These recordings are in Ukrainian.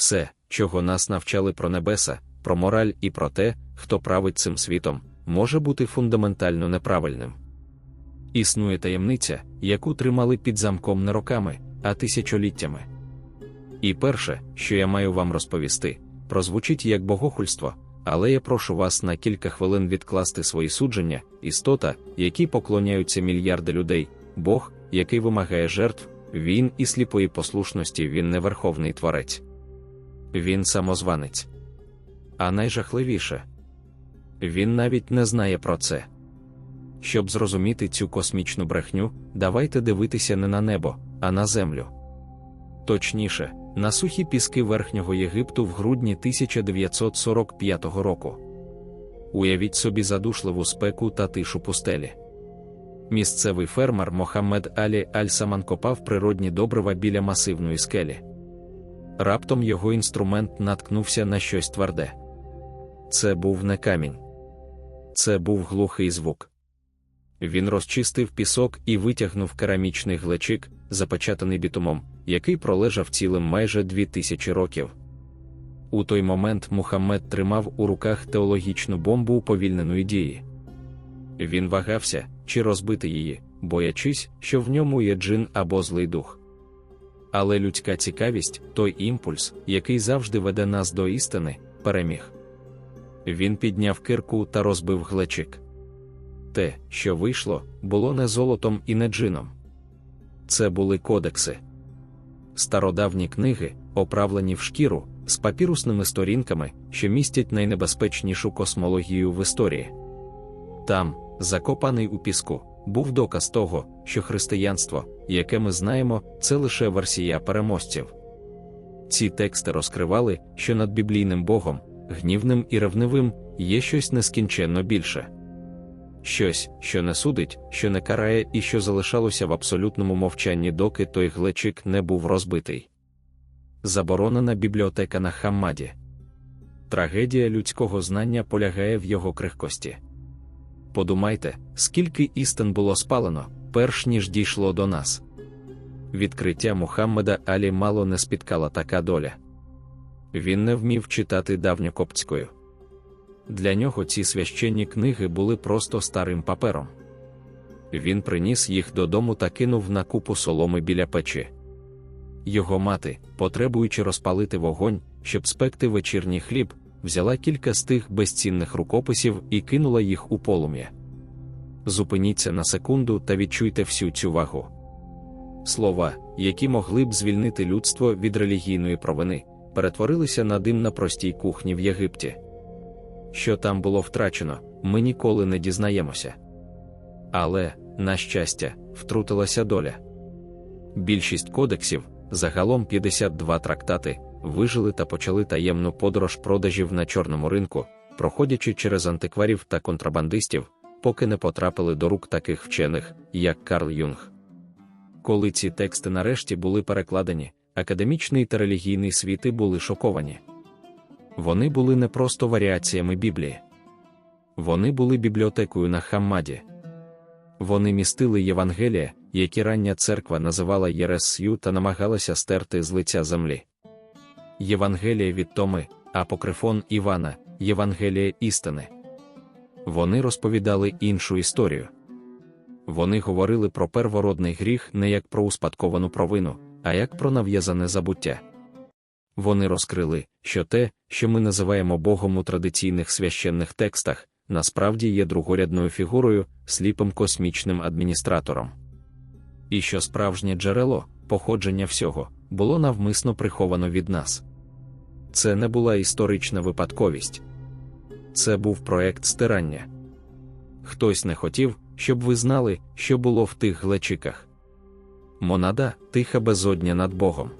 Все, чого нас навчали про небеса, про мораль і про те, хто править цим світом, може бути фундаментально неправильним. Існує таємниця, яку тримали під замком не роками, а тисячоліттями. І перше, що я маю вам розповісти, прозвучить як богохульство, але я прошу вас на кілька хвилин відкласти свої судження, істота, які поклоняються мільярди людей, Бог, який вимагає жертв, він і сліпої послушності, він не верховний творець. Він самозванець. А найжахливіше він навіть не знає про це. Щоб зрозуміти цю космічну брехню, давайте дивитися не на небо, а на землю. Точніше, на сухі піски Верхнього Єгипту в грудні 1945 року. Уявіть собі задушливу спеку та тишу пустелі. Місцевий фермер Мохаммед Алі Аль-Саман копав природні добрива біля масивної скелі. Раптом його інструмент наткнувся на щось тверде. Це був не камінь, це був глухий звук. Він розчистив пісок і витягнув керамічний глечик, запечатаний бітумом, який пролежав цілим майже дві тисячі років. У той момент Мухаммед тримав у руках теологічну бомбу уповільненої дії. Він вагався, чи розбити її, боячись, що в ньому є джин або злий дух. Але людська цікавість, той імпульс, який завжди веде нас до істини, переміг. Він підняв кирку та розбив глечик. Те, що вийшло, було не золотом і не джином. Це були кодекси. Стародавні книги, оправлені в шкіру, з папірусними сторінками, що містять найнебезпечнішу космологію в історії. Там, закопаний у піску, був доказ того, що християнство, яке ми знаємо, це лише версія переможців. Ці тексти розкривали, що над біблійним Богом, гнівним і ревнивим, є щось нескінченно більше. Щось, що не судить, що не карає і що залишалося в абсолютному мовчанні, доки той глечик не був розбитий. Заборонена бібліотека на Хаммаді. Трагедія людського знання полягає в його крихкості. Подумайте, скільки істин було спалено, перш ніж дійшло до нас. Відкриття Мухаммеда Алі мало не спіткала така доля. Він не вмів читати давньокоптською. Для нього ці священні книги були просто старим папером. Він приніс їх додому та кинув на купу соломи біля печі. Його мати, потребуючи розпалити вогонь, щоб спекти вечірній хліб, взяла кілька з тих безцінних рукописів і кинула їх у полум'я. Зупиніться на секунду та відчуйте всю цю вагу. Слова, які могли б звільнити людство від релігійної провини, перетворилися на дим на простій кухні в Єгипті. Що там було втрачено, ми ніколи не дізнаємося. Але, на щастя, втрутилася доля. Більшість кодексів, загалом 52 трактати, вижили та почали таємну подорож продажів на чорному ринку, проходячи через антикварів та контрабандистів, поки не потрапили до рук таких вчених, як Карл Юнг. Коли ці тексти нарешті були перекладені, академічний та релігійний світи були шоковані. Вони були не просто варіаціями Біблії, вони були бібліотекою на Хаммаді. Вони містили Євангелія, які рання церква називала Єресю та намагалася стерти з лиця землі. Євангелія від Томи, Апокрифон Івана, Євангелія істини. Вони розповідали іншу історію. Вони говорили про первородний гріх не як про успадковану провину, а як про нав'язане забуття. Вони розкрили, що те, що ми називаємо Богом у традиційних священних текстах, насправді є другорядною фігурою, сліпим космічним адміністратором. І що справжнє джерело, походження всього, було навмисно приховано від нас. Це не була історична випадковість, це був проект стирання. Хтось не хотів, щоб ви знали, що було в тих глечиках. Монада тиха безодня над Богом.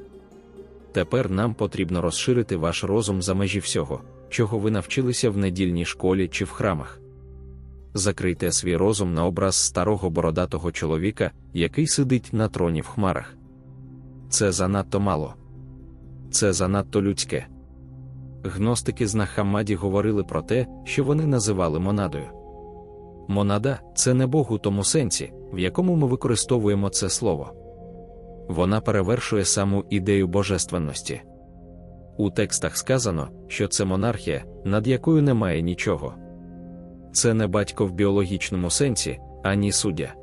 Тепер нам потрібно розширити ваш розум за межі всього, чого ви навчилися в недільній школі чи в храмах. Закрийте свій розум на образ старого бородатого чоловіка, який сидить на троні в хмарах. Це занадто мало, це занадто людське. Гностики з Нахамаді говорили про те, що вони називали монадою. Монада це не Бог у тому сенсі, в якому ми використовуємо це слово. Вона перевершує саму ідею божественності. У текстах сказано, що це монархія, над якою немає нічого. Це не батько в біологічному сенсі, ані суддя.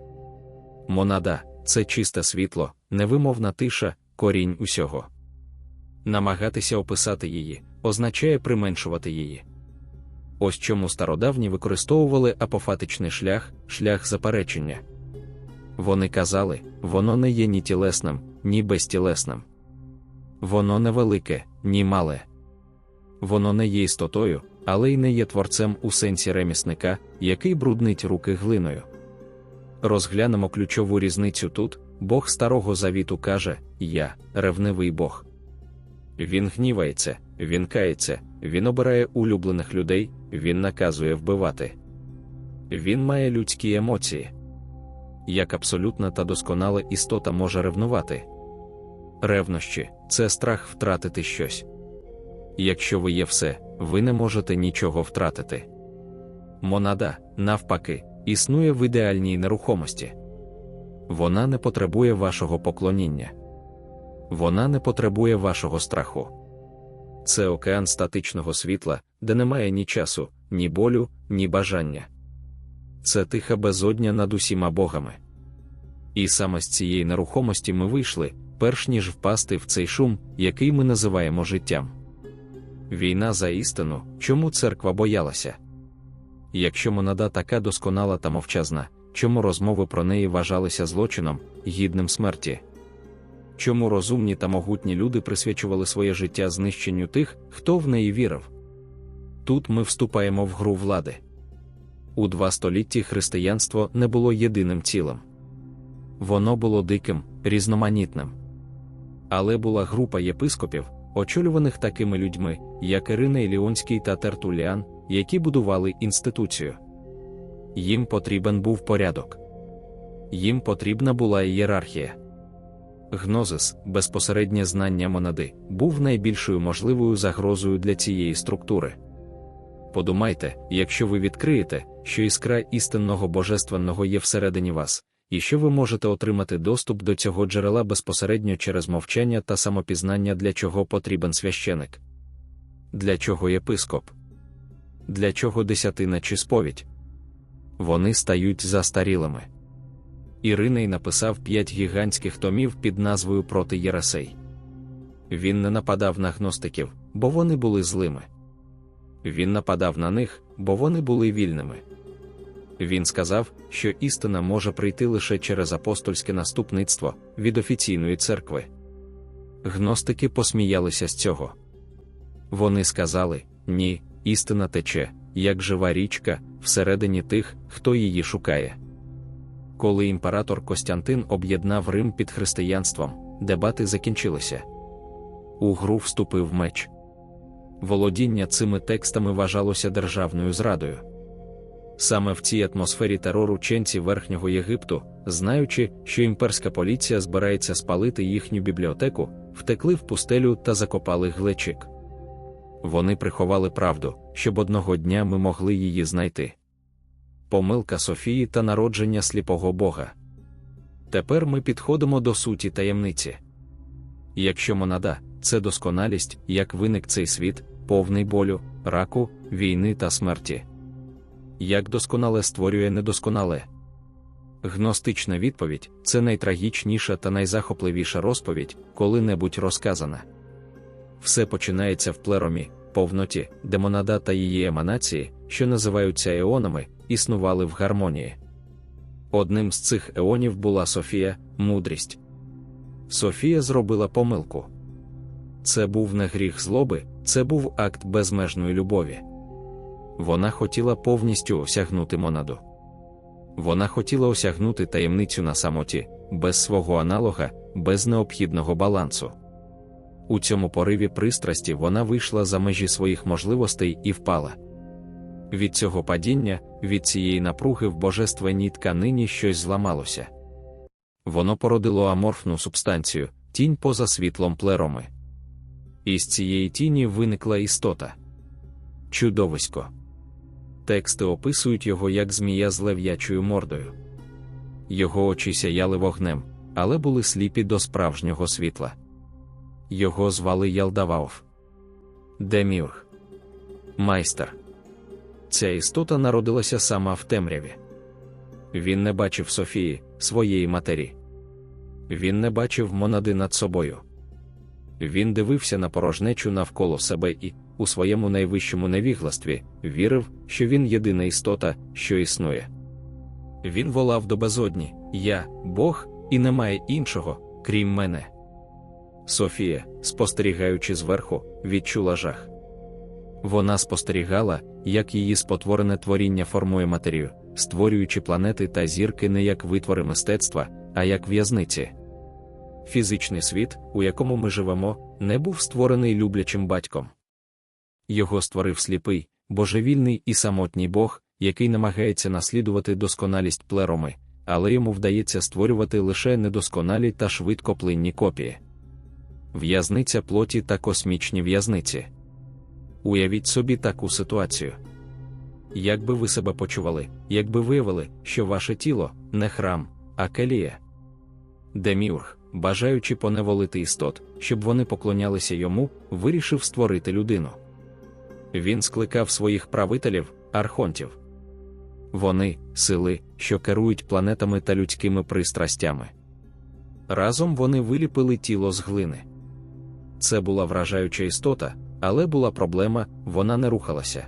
Монада це чисте світло, невимовна тиша, корінь усього. Намагатися описати її означає применшувати її. Ось чому стародавні використовували апофатичний шлях, шлях заперечення. Вони казали, воно не є ні тілесним, ні безтілесним. Воно не велике, ні мале. Воно не є істотою, але й не є творцем у сенсі ремісника, який бруднить руки глиною. Розглянемо ключову різницю тут: Бог Старого Завіту каже: Я ревнивий Бог. Він гнівається, він кається, він обирає улюблених людей, він наказує вбивати. Він має людські емоції. Як абсолютна та досконала істота може ревнувати. Ревнощі це страх втратити щось. Якщо ви є все, ви не можете нічого втратити. Монада, навпаки, існує в ідеальній нерухомості. Вона не потребує вашого поклоніння. Вона не потребує вашого страху. Це океан статичного світла, де немає ні часу, ні болю, ні бажання. Це тиха безодня над усіма богами. І саме з цієї нерухомості ми вийшли, перш ніж впасти в цей шум, який ми називаємо життям. Війна за істину, чому церква боялася? Якщо монада така досконала та мовчазна, чому розмови про неї вважалися злочином, гідним смерті? Чому розумні та могутні люди присвячували своє життя знищенню тих, хто в неї вірив? Тут ми вступаємо в гру влади. У два столітті християнство не було єдиним цілим. Воно було диким, різноманітним. Але була група єпископів, очолюваних такими людьми, як Ірина Іліонський та Тертуліан, які будували інституцію. Їм потрібен був порядок. Їм потрібна була ієрархія. Гнозис, безпосереднє знання монади, був найбільшою можливою загрозою для цієї структури. Подумайте, якщо ви відкриєте, що іскра істинного божественного є всередині вас, і що ви можете отримати доступ до цього джерела безпосередньо через мовчання та самопізнання, для чого потрібен священик, для чого єпископ, для чого десятина чи сповідь. Вони стають застарілими. Іриней написав п'ять гігантських томів під назвою Проти Єресей. Він не нападав на гностиків, бо вони були злими. Він нападав на них, бо вони були вільними. Він сказав, що істина може прийти лише через апостольське наступництво від офіційної церкви. Гностики посміялися з цього. Вони сказали: ні, істина тече, як жива річка, всередині тих, хто її шукає. Коли імператор Костянтин об'єднав Рим під християнством, дебати закінчилися. У гру вступив меч. Володіння цими текстами вважалося державною зрадою. Саме в цій атмосфері терору ченці Верхнього Єгипту, знаючи, що імперська поліція збирається спалити їхню бібліотеку, втекли в пустелю та закопали глечик. Вони приховали правду, щоб одного дня ми могли її знайти. Помилка Софії та народження сліпого Бога. Тепер ми підходимо до суті таємниці. Якщо монада це досконалість, як виник цей світ, повний болю, раку, війни та смерті. Як досконале створює недосконале. Гностична відповідь це найтрагічніша та найзахопливіша розповідь, коли-небудь розказана. Все починається в плеромі, повноті, де монада та її еманації, що називаються еонами, існували в гармонії. Одним з цих еонів була Софія, мудрість. Софія зробила помилку. Це був не гріх злоби, це був акт безмежної любові. Вона хотіла повністю осягнути монаду. Вона хотіла осягнути таємницю на самоті, без свого аналога, без необхідного балансу. У цьому пориві пристрасті вона вийшла за межі своїх можливостей і впала. Від цього падіння, від цієї напруги в божественній тканині щось зламалося. Воно породило аморфну субстанцію, тінь поза світлом плероми. Із цієї тіні виникла істота. Чудовисько. Тексти описують його як змія з лев'ячою мордою. Його очі сяяли вогнем, але були сліпі до справжнього світла. Його звали Ялдаваоф. Деміург. Майстер. Ця істота народилася сама в темряві. Він не бачив Софії, своєї матері. Він не бачив монади над собою. Він дивився на порожнечу навколо себе і, у своєму найвищому невігластві, вірив, що він єдина істота, що існує. Він волав до безодні Я, Бог, і немає іншого, крім мене. Софія, спостерігаючи зверху, відчула жах. Вона спостерігала, як її спотворене творіння формує матерію, створюючи планети та зірки не як витвори мистецтва, а як в'язниці. Фізичний світ, у якому ми живемо, не був створений люблячим батьком. Його створив сліпий, божевільний і самотній Бог, який намагається наслідувати досконалість плероми, але йому вдається створювати лише недосконалі та швидкоплинні копії. В'язниця плоті та космічні в'язниці. Уявіть собі таку ситуацію. Як би ви себе почували, якби виявили, що ваше тіло не храм, а келія? Деміург, бажаючи поневолити істот, щоб вони поклонялися йому, вирішив створити людину. Він скликав своїх правителів, архонтів. Вони сили, що керують планетами та людськими пристрастями. Разом вони виліпили тіло з глини. Це була вражаюча істота, але була проблема, вона не рухалася.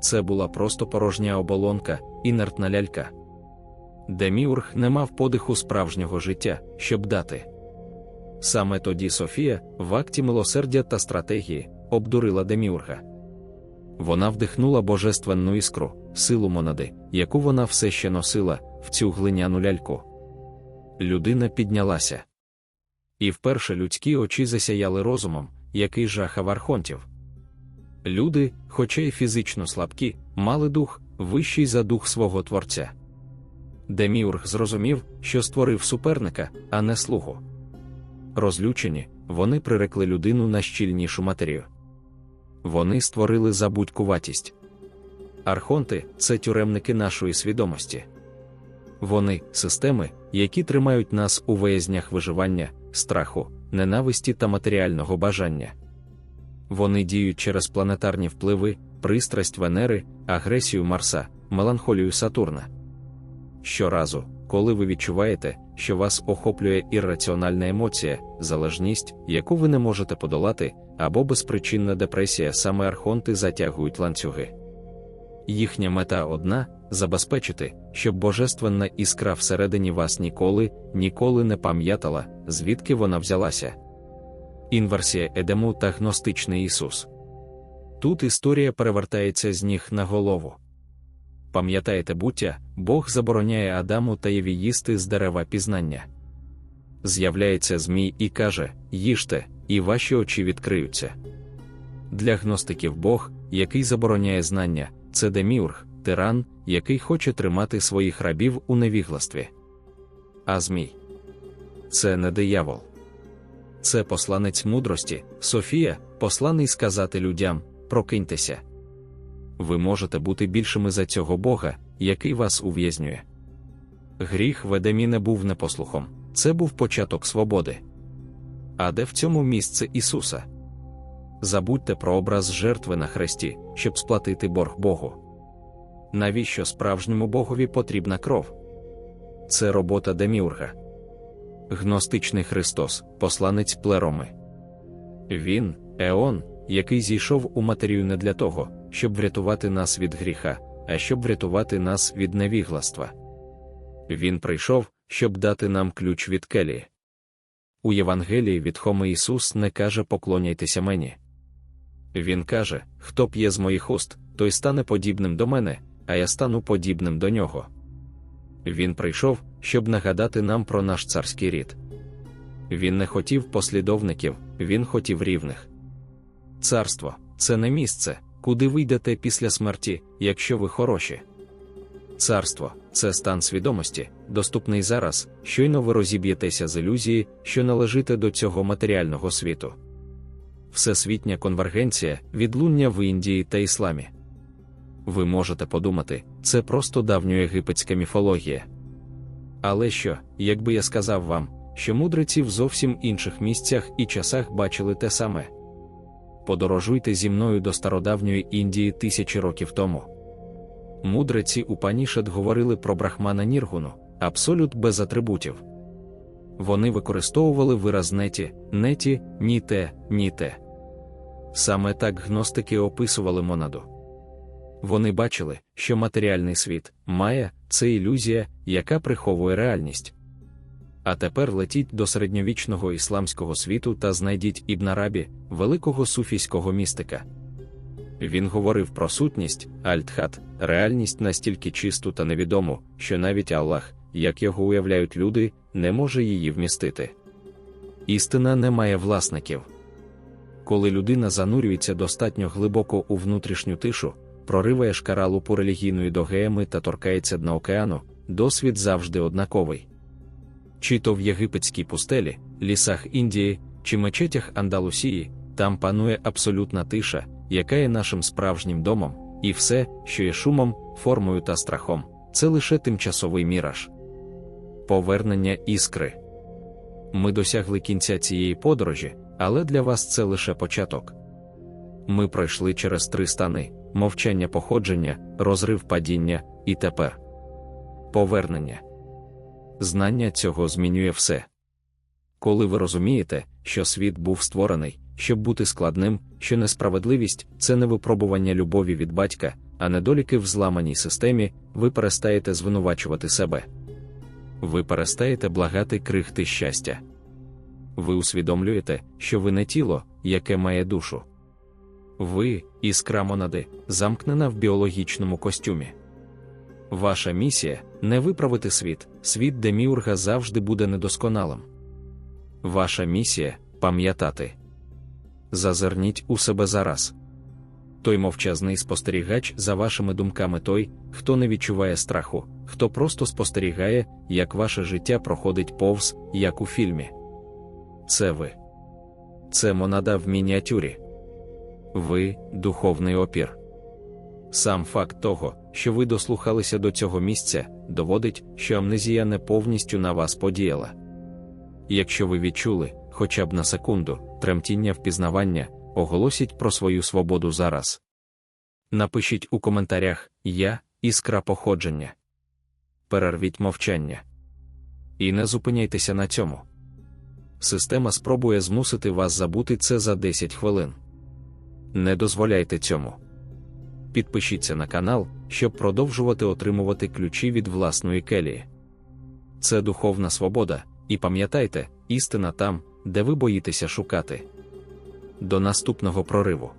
Це була просто порожня оболонка, інертна лялька. Деміург не мав подиху справжнього життя, щоб дати. Саме тоді Софія, в акті милосердя та стратегії, обдурила Деміурга. Вона вдихнула божественну іскру, силу монади, яку вона все ще носила, в цю глиняну ляльку. Людина піднялася. І вперше людські очі засяяли розумом, який жахав архонтів. Люди, хоча й фізично слабкі, мали дух, вищий за дух свого творця. Деміург зрозумів, що створив суперника, а не слугу. Розлючені, вони прирекли людину на щільнішу матерію. Вони створили забудькуватість. Архонти це тюремники нашої свідомості. Вони системи, які тримають нас у виязнях виживання, страху, ненависті та матеріального бажання. Вони діють через планетарні впливи, пристрасть Венери, агресію Марса, меланхолію Сатурна. Щоразу, коли ви відчуваєте, що вас охоплює ірраціональна емоція, залежність, яку ви не можете подолати, або безпричинна депресія, саме архонти затягують ланцюги. Їхня мета одна забезпечити, щоб божественна іскра всередині вас ніколи, ніколи не пам'ятала, звідки вона взялася. Інверсія Едему та гностичний Ісус. Тут історія перевертається з ніг на голову. Пам'ятаєте буття, Бог забороняє Адаму та Єві їсти з дерева пізнання. З'являється Змій і каже: їжте, і ваші очі відкриються. Для гностиків Бог, який забороняє знання, це деміург, тиран, який хоче тримати своїх рабів у невігластві. А Змій це не диявол. Це посланець мудрості, Софія, посланий сказати людям: прокиньтеся. Ви можете бути більшими за цього Бога, який вас ув'язнює. Гріх в Едемі не був непослухом, це був початок свободи. А де в цьому місце Ісуса? Забудьте про образ жертви на хресті, щоб сплатити борг Богу. Навіщо справжньому Богові потрібна кров? Це робота Деміурга. Гностичний Христос, посланець плероми. Він, Еон, який зійшов у матерію не для того, щоб врятувати нас від гріха, а щоб врятувати нас від невігластва. Він прийшов, щоб дати нам ключ від келії. У Євангелії від Хоми Ісус не каже поклоняйтеся мені. Він каже: Хто п'є з моїх уст, той стане подібним до мене, а я стану подібним до нього. Він прийшов, щоб нагадати нам про наш царський рід. Він не хотів послідовників, він хотів рівних. Царство це не місце, куди ви йдете після смерті, якщо ви хороші. Царство це стан свідомості, доступний зараз, щойно ви розіб'єтеся з ілюзії, що належите до цього матеріального світу. Всесвітня конвергенція, відлуння в Індії та Ісламі. Ви можете подумати, це просто давньоєгипетська міфологія. Але що, якби я сказав вам, що мудреці в зовсім інших місцях і часах бачили те саме? подорожуйте зі мною до стародавньої Індії тисячі років тому. Мудреці Упанішад говорили про брахмана Ніргуну, абсолют без атрибутів. Вони використовували вираз неті, неті, ні те, ні те. Саме так гностики описували монаду. Вони бачили, що матеріальний світ має це ілюзія, яка приховує реальність. А тепер летіть до середньовічного ісламського світу та знайдіть Ібн Арабі, великого суфійського містика. Він говорив про сутність, альтхат, реальність настільки чисту та невідому, що навіть Аллах, як його уявляють люди, не може її вмістити. Істина не має власників. Коли людина занурюється достатньо глибоко у внутрішню тишу, прориває шкаралупу релігійної догеями та торкається дна океану, досвід завжди однаковий. Чи то в єгипетській пустелі, лісах Індії, чи мечетях Андалусії, там панує абсолютна тиша, яка є нашим справжнім домом, і все, що є шумом, формою та страхом, це лише тимчасовий міраж. Повернення іскри. Ми досягли кінця цієї подорожі, але для вас це лише початок. Ми пройшли через три стани: мовчання походження, розрив падіння, і тепер повернення. Знання цього змінює все. Коли ви розумієте, що світ був створений, щоб бути складним, що несправедливість це не випробування любові від батька, а недоліки в зламаній системі, ви перестаєте звинувачувати себе. Ви перестаєте благати крихти щастя. Ви усвідомлюєте, що ви не тіло, яке має душу. Ви, іскра монади, замкнена в біологічному костюмі. Ваша місія не виправити світ, світ деміурга завжди буде недосконалим. Ваша місія пам'ятати. Зазирніть у себе зараз. Той мовчазний спостерігач за вашими думками той, хто не відчуває страху, хто просто спостерігає, як ваше життя проходить повз, як у фільмі. Це ви. Це монада в мініатюрі. Ви духовний опір. Сам факт того, що ви дослухалися до цього місця, доводить, що амнезія не повністю на вас подіяла. Якщо ви відчули, хоча б на секунду, тремтіння впізнавання, оголосіть про свою свободу зараз. Напишіть у коментарях Я іскра походження. Перервіть мовчання. І не зупиняйтеся на цьому. Система спробує змусити вас забути це за 10 хвилин. Не дозволяйте цьому. Підпишіться на канал, щоб продовжувати отримувати ключі від власної келії. Це духовна свобода, і пам'ятайте, істина там, де ви боїтеся шукати. До наступного прориву.